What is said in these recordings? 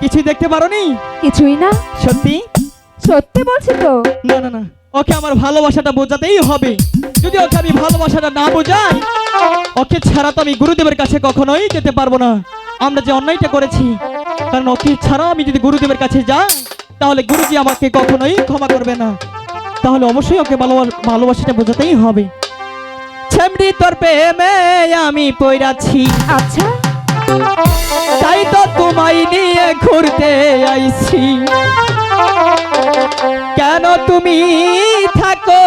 কিছুই দেখতে পারোনি? কিছুই না। সত্যি? সত্যি বলছি তো? না না না। ওকে আমার ভালোবাসাটা বোঝাতেই হবে। যদি ওকে আমি ভালোবাসাটা না বোঝাই ওকে ছাড়া তো আমি গুরুদেবের কাছে কখনোই যেতে পারব না। আমরা যে অন্যায়টা করেছি কারণ ওকে ছাড়া আমি যদি গুরুদেবের কাছে যাই তাহলে গুরুজি আমাকে কখনোই ক্ষমা করবে না। তাহলে অবশ্যই ওকে ভালোবাস- ভালোবাসাটা বোঝাতেই হবে। ছেমড়ি তোর প্রেমে আমি পইরাছি। আচ্ছা। তাই তো তোমায় নিয়ে ঘুরতে আইছি। কেন তুমি থাকো?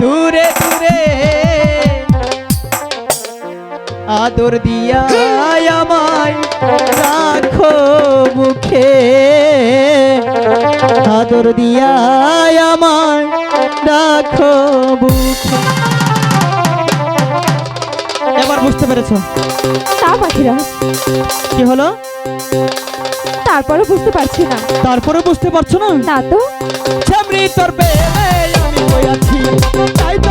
দূরে দূরে। আদর দিয়া আমায় রাখো মুখে। আদর দিয়া আমায় রাখো মুখে। বুঝতে পেরেছ? তা পাখিরা কি হলো? তারপরে বুঝতে পারছি না। তারপরে বুঝতে পারছ না? না তো। ছামরি তোর প্রেমে আমি কই আছি। তাই তো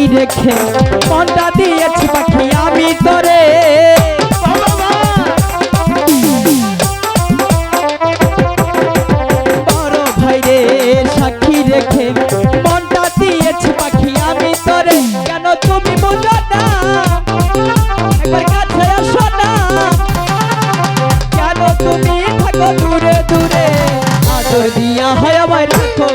সাক্ষী রেখে মনটা দিয়েছি পাখি, আমি তোরে। বড় ভাইরে সাক্ষী রেখে দিয়েছি পাখি, আমি তোরে। কেন তুমি বুঝো না? কেন তুমি থাকো দূরে দূরে? দিয়া হয় আমায় রাখো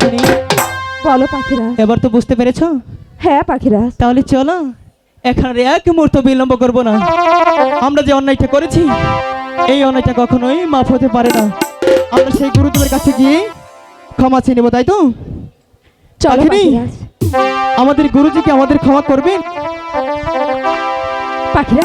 পাখিনি, বলো পাখিরা। এবার তো বুঝতে পেরেছ? হ্যাঁ পাখিরা। তাহলে চলো এখানে এক মুহূর্ত বিলম্ব করব না। আমরা যে অন্যায়টা করেছি এই অন্যায়টা কখনোই মাফ হতে পারে না। আমরা সেই গুরুদেবের কাছে গিয়ে ক্ষমা চেয়ে নেব তাই তো? চলো আমাদের গুরুজি কি আমাদের ক্ষমা করবেন? পাখিরা